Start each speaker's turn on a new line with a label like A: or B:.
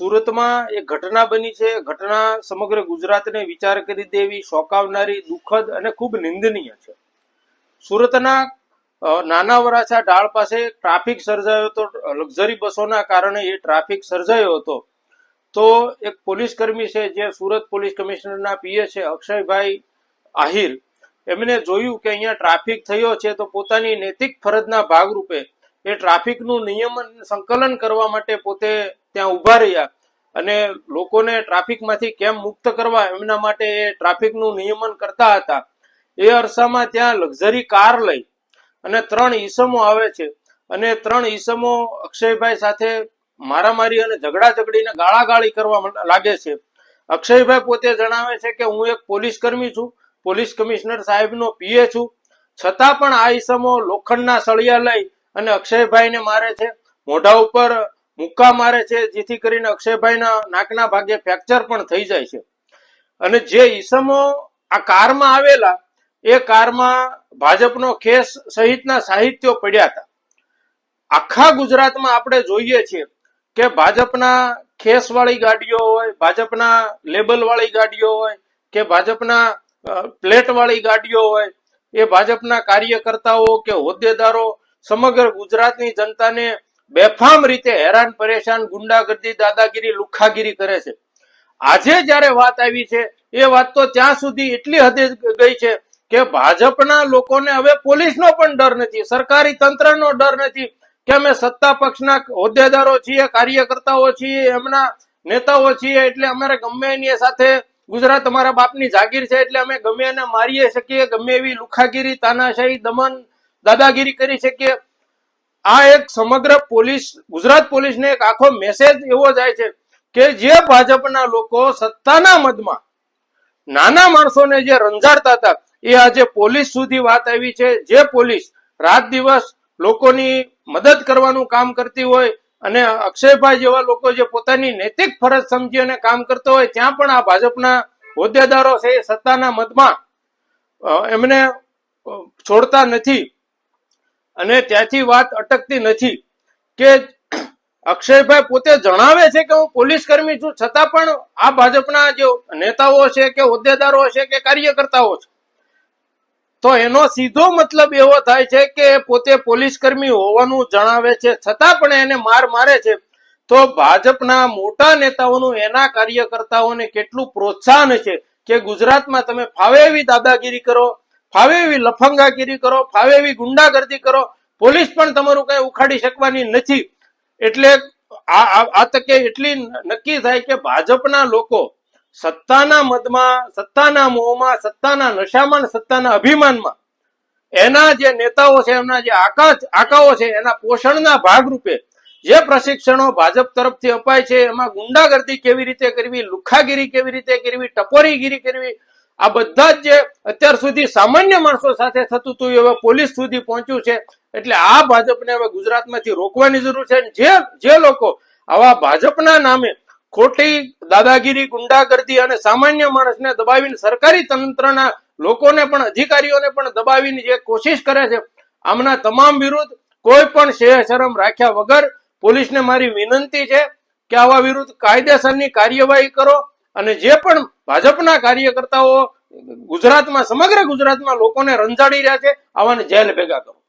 A: સુરતમાં એક ઘટના બની છે. ઘટના સમગ્ર ગુજરાતને વિચાર કરી દેવી, શોકાવનારી, દુઃખદ અને ખૂબ નિંદનીય છે. સુરતના નાના વરાછા ઢાળ પાસે ટ્રાફિક સર્જાયો હતો. લક્ઝરી બસોના કારણે એ ટ્રાફિક સર્જાયો હતો. તો એક પોલીસ કર્મી છે, જે સુરત પોલીસ કમિશનરના પીએ છે, અક્ષયભાઈ આહિર. એમને જોયું કે અહીંયા ટ્રાફિક થયો છે, તો પોતાની નૈતિક ફરજના ભાગરૂપે એ ટ્રાફિકનું નિયમન સંકલન કરવા માટે પોતે ત્યાં ઊભા રહ્યા. અને લોકોને ટ્રાફિકમાંથી કેમ મુક્ત કરવા એમના માટે એ ટ્રાફિકનું નિયમન કરતા હતા. એ અરસામાં ત્યાં લક્ઝરી કાર લઈ અને ત્રણ ઈસમો આવે છે. અને ત્રણ ઈસમો અક્ષયભાઈ સાથે મારામારી અને ઝઘડા ઝઘડીને ગાળાગાળી કરવા લાગે છે. અક્ષયભાઈ પોતે જણાવે છે કે હું એક પોલીસ કર્મી છું. પોલીસ કમિશનર સાહેબનો પીએ છું. છતાં પણ આ ઈસમો લોખંડના સળિયા લઈ અને અક્ષયભાઈને મારે છે. મોઢા ઉપર મુક્કા મારે છે, જેથી કરીને અક્ષયભાઈના નાકના ભાગે ફ્રેક્ચર પણ થઈ જાય છે. અને જે ઈસમો આ કારમાં આવેલા, એ કારમાં ભાજપનો ખેસ સહિતના સાહિત્યો પડ્યા હતા. આખા ગુજરાતમાં આપણે જોઈએ છીએ કે ભાજપના ખેસ વાળી ગાડીઓ હોય, ભાજપના લેબલ વાળી ગાડીઓ હોય, કે ભાજપના પ્લેટ વાળી ગાડીઓ હોય, એ ભાજપના કાર્યકર્તાઓ કે હોદ્દેદારો સમગ્ર ગુજરાતની જનતાને બેફામ રીતે હેરાન, પરેશાન, ગુંડાગર્દી, દાદાગીરી, લુખાગીરી કરે છે. આજે જ્યારે વાત આવી છે, એ વાત તો ત્યાં સુધી એટલી હદે ગઈ છે કે ભાજપના લોકોને હવે પોલીસનો પણ ડર નથી, સરકારી તંત્રનો ડર નથી કે અમે સત્તા પક્ષના હોદ્દેદારો છીએ, કાર્યકર્તાઓ છીએ, એમના નેતાઓ છીએ, એટલે અમારે ગમે એની સાથે ગુજરાત અમારા બાપની જાગીર છે, એટલે અમે ગમે એને મારીએ શકીએ, ગમે એવી લુખાગીરી, તાનાશાહી, દમન દાદાગીરી કરી શકીએ આ એક સમગ્ર પોલીસ, ગુજરાત પોલીસને એક આખો મેસેજ એવો જાય છે કે જે ભાજપના લોકો સત્તાના મદમાં નાના માણસોને જે રંજાડતા હતા, એ આજે પોલીસ સુધી વાત આવી છે. જે પોલીસ રાત દિવસ લોકોની મદદ કરવાનું કામ કરતી હોય અને અક્ષયભાઈ જેવા લોકો જે પોતાની નૈતિક ફરજ સમજી અને કામ કરતો હોય, ત્યાં પણ આ ભાજપના હોદ્દેદારો છે એ સત્તાના મતમાં એમને છોડતા નથી. અને ત્યાંથી વાત અટકતી નથી. કે અક્ષયભાઈ પોતે જણાવે છે કે હું પોલીસ કર્મી છું, છતાં પણ આ ભાજપના જે નેતાઓ છે કે હોદ્દેદારો છે કે કાર્યકર્તાઓ છે, તો એનો સીધો મતલબ એવો થાય છે કે પોતે પોલીસ કર્મી હોવાનું જણાવે છે, છતાં પણ એને માર મારે છે. તો ભાજપના મોટા નેતાઓનું, એના કાર્યકર્તાઓને કેટલું પ્રોત્સાહન છે કે ગુજરાતમાં તમે ફાવે એવી દાદાગીરી કરો ફાવે એવી લફંગાગીરી કરો, ફાવે એવી ગુંડાગર્દી કરો, પોલીસ પણ તમારું કઈ ઉખાડી શકવાની નથી. એટલે આ તકે એટલી નક્કી થાય કે ભાજપના લોકો સત્તાના મદમાં સત્તાના મોહમાં, સત્તાના નશામાં, સત્તાના અભિમાનમાં એના જે નેતાઓ છે, એમના જે આકા આકાઓ છે, એના પોષણના ભાગરૂપે જે પ્રશિક્ષણો ભાજપ તરફથી અપાય છે, એમાં ગુંડાગર્દી કેવી રીતે કરવી, લુખાગીરી કેવી રીતે કરવી, ટપોરીગીરી કરવી આ બધા જે અત્યાર સુધી સામાન્ય માણસો સાથે થતું હતું હવે પોલીસ સુધી પહોંચ્યું છે. એટલે આ ભાજપને હવે ગુજરાતમાંથી રોકવાની જરૂર છે. જે જે લોકો આવા ભાજપના નામે ખોટી દાદાગીરી, ગુંડાગર્દી અને સામાન્ય માણસને દબાવીને સરકારી તંત્રના લોકોને પણ, અધિકારીઓને પણ દબાવીને જે કોશિશ કરે છે, આમના તમામ વિરુદ્ધ કોઈ પણ શેહ શરમ રાખ્યા વગર પોલીસને મારી વિનંતી છે કે આવા વિરુદ્ધ કાયદેસરની કાર્યવાહી કરો. અને જે પણ ભાજપના કાર્યકર્તાઓ ગુજરાતમાં, સમગ્ર ગુજરાતમાં લોકોને રંજાડી રહ્યા છે, આવાને જેલ ભેગા કરો.